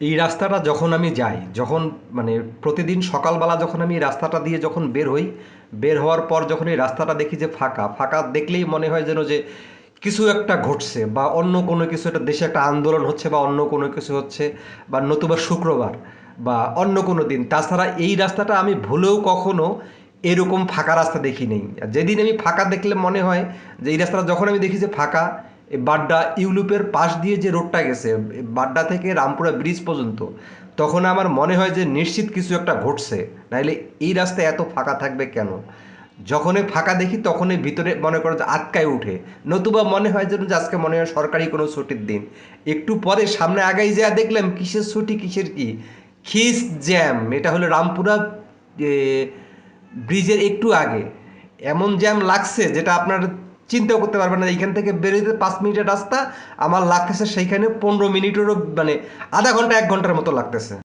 এই রাস্তাটা যখন আমি যাই, যখন মানে প্রতিদিন সকালবেলা যখন আমি রাস্তাটা দিয়ে যখন বের হই, বের হওয়ার পর যখন এই রাস্তাটা দেখি যে ফাঁকা ফাঁকা দেখলেই মনে হয় যেন যে কিছু একটা ঘটছে বা অন্য কোনো কিছু একটা দেশে একটা আন্দোলন হচ্ছে বা অন্য কোনো কিছু হচ্ছে বা নতুবা শুক্রবার বা অন্য কোনো দিন। তাছাড়া এই রাস্তাটা আমি ভুলেও কখনো এরকম ফাঁকা রাস্তা দেখি নেই যেদিন আমি ফাঁকা দেখলে মনে হয় যে এই রাস্তাটা যখন আমি দেখি যে ফাঁকা বাড্ডা ইউলুপের পাশ দিয়ে যে রোডটা গেছে বাড্ডা থেকে রামপুরা ব্রিজ পর্যন্ত, তখন আমার মনে হয় যে নিশ্চিত কিছু একটা ঘটছে। নাইলে এই রাস্তা এত ফাঁকা থাকবে কেন? যখনই ফাঁকা দেখি তখনই ভিতরে মনে করো যে আটকায় উঠে। নতুবা মনে হয় যেন যে আজকে মনে হয় সরকারি কোনো ছুটির দিন। একটু পরে সামনে আগাই যা দেখলাম কিসের ছুটি, কিসের কি? খিস জ্যাম, এটা হলো রামপুরা ব্রিজের একটু আগে। এমন জ্যাম লাগছে যেটা আপনার চিন্তাও করতে পারবেন না এইখান থেকে বেরোতে পাঁচ মিনিটের রাস্তা, আমার লাগতেছে সেইখানে পনেরো মিনিটেরও মানে আধা ঘণ্টা, এক ঘণ্টার মতো লাগতেছে।